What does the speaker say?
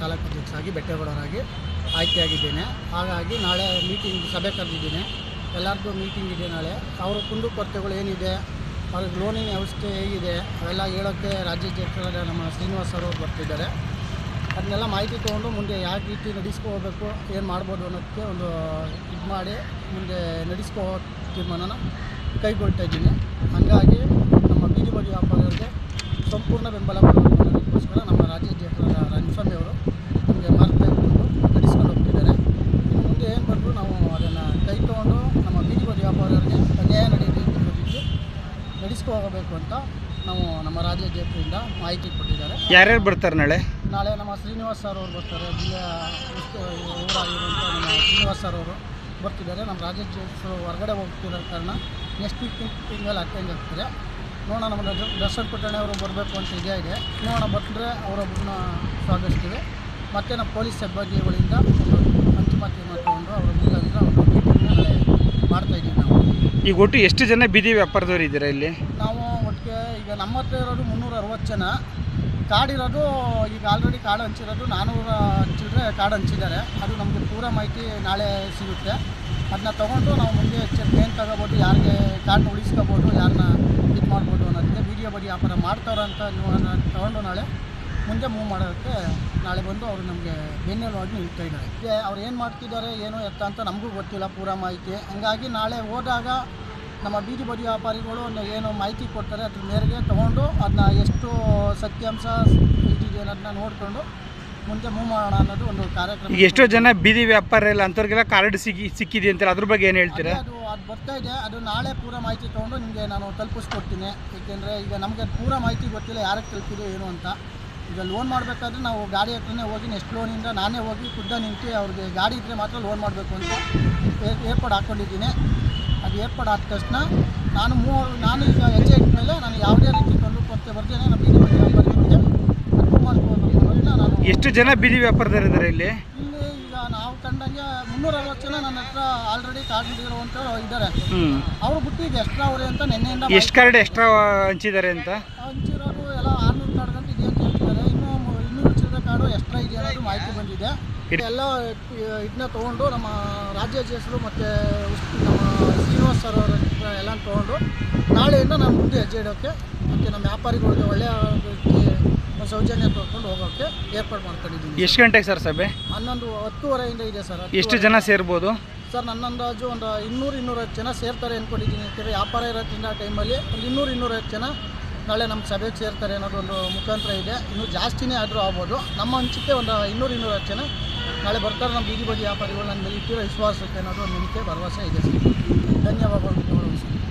ಕಾರ್ಯದರ್ಶಿಯಾಗಿ ಬೆಟ್ಟಗೌಡರಾಗಿ ಆಯ್ಕೆಯಾಗಿದ್ದೇನೆ. ಹಾಗಾಗಿ ನಾಳೆ ಮೀಟಿಂಗ್ ಸಭೆ ಕರೆದಿದ್ದೀನಿ. ಎಲ್ಲರದ್ದು ಮೀಟಿಂಗ್ ಇದೆ ನಾಳೆ. ಅವರ ಕುಂದುಕೊರತೆಗಳು ಏನಿದೆ, ಅವ್ರ ಲೋನಿನ ವ್ಯವಸ್ಥೆ ಹೇಗಿದೆ, ಅವೆಲ್ಲ ಹೇಳೋಕ್ಕೆ ರಾಜ್ಯಾಧ್ಯಕ್ಷರಾದ ನಮ್ಮ ಶ್ರೀನಿವಾಸ್ ಅವರು ಬರ್ತಿದ್ದಾರೆ. ಅದನ್ನೆಲ್ಲ ಮಾಹಿತಿ ತೊಗೊಂಡು ಮುಂದೆ ಯಾವ ರೀತಿ ನಡೆಸ್ಕೋಬೇಕು, ಏನು ಮಾಡ್ಬೋದು ಅನ್ನೋದಕ್ಕೆ ಒಂದು ಇದು ಮಾಡಿ ಮುಂದೆ ನಡೆಸ್ಕೋ ತೀರ್ಮಾನನ ಕೈಗೊಳ್ತಾ ಇದ್ದೀನಿ. ಹಾಗಾಗಿ ನಮ್ಮ ಬೀದಿ ಬದಿ ವ್ಯಾಪಾರಿಗಳಿಗೆ ಸಂಪೂರ್ಣ ಬೆಂಬಲ ಕೊಡಬೇಕು ಅನ್ನೋದಕ್ಕೋಸ್ಕರ ನಮ್ಮ ರಾಜ್ಯಾಧ್ಯಕ್ಷರಾದ ರಂಗಸ್ವಾಮಿ ಅವರು ನಮಗೆ ಮಾರ್ಗ ಇಟ್ಕೊಂಡು ನಡೆಸ್ಕೊಂಡು ಹೋಗ್ತಿದ್ದಾರೆ ಇನ್ನು ಮುಂದೆ ಏನು ಬಂದರೂ ನಾವು ಅದನ್ನು ಕೈ ತೊಗೊಂಡು ನಮ್ಮ ಬೀದಿ ಬದಿ ವ್ಯಾಪಾರಿಗಳಿಗೆ ಅನ್ಯಾಯ ನಡೆಯುತ್ತೆ ನಡೆಸ್ಕೊ ಹೋಗಬೇಕು ಅಂತ ನಾವು ನಮ್ಮ ರಾಜ್ಯ ಜಯಪುರಿಂದ ಮಾಹಿತಿ ಕೊಟ್ಟಿದ್ದಾರೆ. ಯಾರ್ಯಾರು ಬರ್ತಾರೆ ನಾಳೆ? ನಾಳೆ ನಮ್ಮ ಶ್ರೀನಿವಾಸ್ ಸರ್ ಅವರು ಬರ್ತಾರೆ. ಜಿಲ್ಲೆಯ ಊರಾಗಿರುವಂಥ ನಮ್ಮ ಶ್ರೀನಿವಾಸ್ ಸರ್ ಅವರು ಬರ್ತಿದ್ದಾರೆ. ನಮ್ಮ ರಾಜ್ಯಾಧ್ಯಕ್ಷರು ಹೊರಗಡೆ ಹೋಗ್ತಿರೋ ಕಾರಣ ನೆಕ್ಸ್ಟ್ ವೀಕ್ ತಿಂಗಳಲ್ಲಿ ಅಟೆಂಡ್ ಆಗ್ತಾರೆ. ನೋಡೋಣ ನಮ್ಮ ದರ್ಶನ್ ಪುಟ್ಟಣೆ ಅವರು ಬರಬೇಕು ಅಂತ ಇದೇ ಇದೆ. ನೋಡೋಣ ಬಂದರೆ ಅವರೊಬ್ಬರನ್ನ ಸ್ವಾಗತಿಸ್ತೀವಿ. ಮತ್ತು ನಮ್ಮ ಪೊಲೀಸ್ ಸಿಬ್ಬಂದಿಗಳಿಂದ ಅಂತಿಮ ತೀರ್ಮಾನ ತಗೊಂಡು ಅವರ ಮುಖಾಂತರ ಒಂದು ಮೀಟಿಂಗ್ನ ನಾಳೆ ಮಾಡ್ತಾಯಿದ್ದೀವಿ ನಾವು ಈಗ ಒಟ್ಟು ಎಷ್ಟು ಜನ ಬೀದಿ ವ್ಯಾಪಾರದವ್ರು ಇದ್ದೀರಾ ಇಲ್ಲಿ? ನಾವು ಒಟ್ಟಿಗೆ ಈಗ ನಮ್ಮ ಹತ್ರ ಇರೋದು ಮುನ್ನೂರ ಅರವತ್ತು ಜನ. ಕಾಡಿರೋದು ಈಗ ಆಲ್ರೆಡಿ ಕಾಡು ಹಂಚಿರೋದು ನಾನ್ನೂರ ಹಂಚಿದ್ರೆ ಕಾಡು ಹಂಚಿದ್ದಾರೆ. ಅದು ನಮಗೆ ಪೂರ ಮಾಹಿತಿ ನಾಳೆ ಸಿಗುತ್ತೆ. ಅದನ್ನ ತೊಗೊಂಡು ನಾವು ಮುಂದೆ ಏನು ತಗೋಬೋದು, ಯಾರಿಗೆ ಕಾಡನ್ನ ಉಳಿಸ್ಕೋಬೋದು ಯಾರನ್ನ ಇದು ಮಾಡ್ಬೋದು ಅನ್ನೋದಕ್ಕೆ ಬೀದಿಯ ಬಡಿ ವ್ಯಾಪಾರ ಮಾಡ್ತಾರಂತ ಅಂತ ತೊಗೊಂಡು ನಾಳೆ ಮುಂದೆ ಮೂವ್ ಮಾಡೋದಕ್ಕೆ ನಾಳೆ ಬಂದು ಅವರು ನಮಗೆ ಬೆನ್ನೆಲುವಾಗಿ ನಿಲ್ತಾ ಇದ್ದಾರೆ. ಇದೆ ಅವ್ರು ಏನು ಮಾಡ್ತಿದ್ದಾರೆ ಏನು ಎತ್ತ ಅಂತ ನಮಗೂ ಗೊತ್ತಿಲ್ಲ ಪೂರ ಮಾಹಿತಿ. ಹಂಗಾಗಿ ನಾಳೆ ಹೋದಾಗ ನಮ್ಮ ಬೀದಿ ಬದಿ ವ್ಯಾಪಾರಿಗಳು ಒಂದು ಏನು ಮಾಹಿತಿ ಕೊಡ್ತಾರೆ ಅದ್ರ ಮೇರೆಗೆ ತೊಗೊಂಡು ಅದನ್ನ ಎಷ್ಟು ಸತ್ಯಾಂಶ ಇದಿದೆ ಅನ್ನೋದನ್ನ ನೋಡಿಕೊಂಡು ಮುಂದೆ ಮೂವ್ ಮಾಡೋಣ ಅನ್ನೋದು ಒಂದು ಕಾರ್ಯಕ್ರಮ. ಎಷ್ಟೋ ಜನ ಬೀದಿ ವ್ಯಾಪಾರ ಇಲ್ಲ ಅಂಥವ್ರಿಗೆಲ್ಲ ಕಾರ್ಡ್ ಸಿಕ್ಕಿ ಸಿಕ್ಕಿದೆ ಅಂತಾರೆ ಅದ್ರ ಬಗ್ಗೆ ಏನು ಹೇಳ್ತೀರಾ? ಅದು ಅದು ಬರ್ತಾ ಇದೆ. ಅದು ನಾಳೆ ಪೂರ ಮಾಹಿತಿ ತೊಗೊಂಡು ನಿಮಗೆ ನಾನು ತಲುಪಿಸ್ಕೊಡ್ತೀನಿ. ಏಕೆಂದರೆ ಈಗ ನಮಗೆ ಪೂರ ಮಾಹಿತಿ ಗೊತ್ತಿಲ್ಲ ಯಾರಿಗೆ ತಲುಪಿದೆ ಏನು ಅಂತ. ಈಗ ಲೋನ್ ಮಾಡಬೇಕಾದ್ರೆ ನಾವು ಗಾಡಿ ಹತ್ರನೇ ಹೋಗಿ ನೆಕ್ಸ್ಟ್ ಲೋನಿಂದ ನಾನೇ ಹೋಗಿ ಖುದ್ದ ನಿಂತು ಅವ್ರಿಗೆ ಗಾಡಿ ಇದ್ದರೆ ಮಾತ್ರ ಲೋನ್ ಮಾಡಬೇಕು ಅಂತ ಏರ್- ಏರ್ಪಾಡು ಹಾಕ್ಕೊಂಡಿದ್ದೀನಿ. ಅದು ಏರ್ಪಾಡು ಆದ ತಕ್ಷಣ ನಾನು ಮೂವರು ನಾನು ಈಗ ಹೆಜ್ಜೆ ಇಟ್ಟ ಮೇಲೆ ನಾನು ಯಾವುದೇ ರೀತಿ ತೊಂದರೆ ಕೊರತೆ ಬರ್ತೇನೆ ನಮ್ಮ ಬೀದಿ ವ್ಯಾಪಾರ ವ್ಯಾಪಾರಿಗಳಿಗೆ ನಾನು. ಎಷ್ಟು ಜನ ಬೀದಿ ವ್ಯಾಪಾರದವ್ರು ಇದ್ದಾರೆ ಇಲ್ಲಿ? ಇಲ್ಲಿ ಈಗ ನಾವು ಕಂಡಂಗೆ ಮುನ್ನೂರ ಅರವತ್ತು ಜನ ನನ್ನ ಹತ್ರ ಆಲ್ರೆಡಿ ಕಾರ್ಡ್ ಹಿಡಿದಿರುವಂಥವ್ರು ಇದ್ದಾರೆ. ಅವರು ಬಿಟ್ಟು ಈಗ ಎಕ್ಸ್ಟ್ರಾ ಅವರೇ ಅಂತ ನಿನ್ನೆಯಿಂದ ಎಷ್ಟು ಕಾರ್ಡ್ ಎಕ್ಸ್ಟ್ರಾ ಹಂಚಿದ್ದಾರೆ ಅಂತ? ಹಂಚಿರೋರು ಎಲ್ಲ ಆರ್ನೂರು ಕಾರ್ಡ್ ಗಂಟೆ ಇದೆ ಅಂತ ಹೇಳ್ತಿದ್ದಾರೆ ಇನ್ನೂ ಮು- ಇನ್ನೂರು ಎಕ್ಸ್ಟ್ರಾ ಇದೆ ಅನ್ನೋದು ಮಾಹಿತಿ ಬಂದಿದೆ. ಎಲ್ಲ ಇದನ್ನ ತೊಗೊಂಡು ನಮ್ಮ ರಾಜ್ಯ ಅಧ್ಯಕ್ಷರು ಮತ್ತು ನಮ್ಮ ಶ್ರೀನಿವಾಸ್ ಸರ್ ಅವರ ಹತ್ರ ಎಲ್ಲ ತೊಗೊಂಡು ನಾಳೆಯಿಂದ ನಾನು ಮುಂದೆ ಹೆಜ್ಜೆ ಇಡೋಕ್ಕೆ ಮತ್ತು ನಮ್ಮ ವ್ಯಾಪಾರಿಗಳಿಗೆ ಒಳ್ಳೆಯ ಸೌಜನ್ಯ ತೊಗೊಂಡು ಹೋಗೋಕ್ಕೆ ಏರ್ಪಾಡು ಮಾಡ್ಕೊಂಡಿದ್ದೀನಿ. ಎಷ್ಟು ಗಂಟೆಗೆ ಸರ್ ಸಭೆ? ಹನ್ನೊಂದು ಹತ್ತುವರೆಯಿಂದ ಇದೆ ಸರ್ ಎಷ್ಟು ಜನ ಸೇರ್ಬೋದು? ಸರ್ ನನ್ನ ಅಂದಾಜು ಒಂದು ಇನ್ನೂರು ಇನ್ನೂರೈವತ್ತು ಜನ ಸೇರ್ತಾರೆ ಅಂದ್ಕೊಂಡಿದ್ದೀನಿ ವ್ಯಾಪಾರ ಇರೋದ್ರಿಂದ ಆ ಟೈಮಲ್ಲಿ ಒಂದು ಇನ್ನೂರು ಇನ್ನೂರೈವತ್ತು ಜನ ನಾಳೆ ನಮ್ಮ ಸಭೆಗೆ ಸೇರ್ತಾರೆ ಅನ್ನೋದೊಂದು ಮುಖಾಂತರ ಇದೆ. ಇನ್ನೂ ಜಾಸ್ತಿನೇ ಆದರೂ ಆಗ್ಬೋದು. ನಮ್ಮ ಅನಿಸುತ್ತೆ ಒಂದು ಇನ್ನೂರು ಇನ್ನೂರೈವತ್ತು ಜನ ನಾಳೆ ಬರ್ತಾರೆ ನಮ್ಮ ಬೀದಿ ಬದಿ ವ್ಯಾಪಾರಿಗಳು ನನ್ನ ಮೇಲೆ ಇಟ್ಟಿರೋ ವಿಶ್ವಾಸಕ್ಕೆ ಅನ್ನೋದು ಒಂದು ನಂಬಿಕೆ, ಭರವಸೆ ಇದೆ ಸರ್. ಧನ್ಯವಾದಗಳು.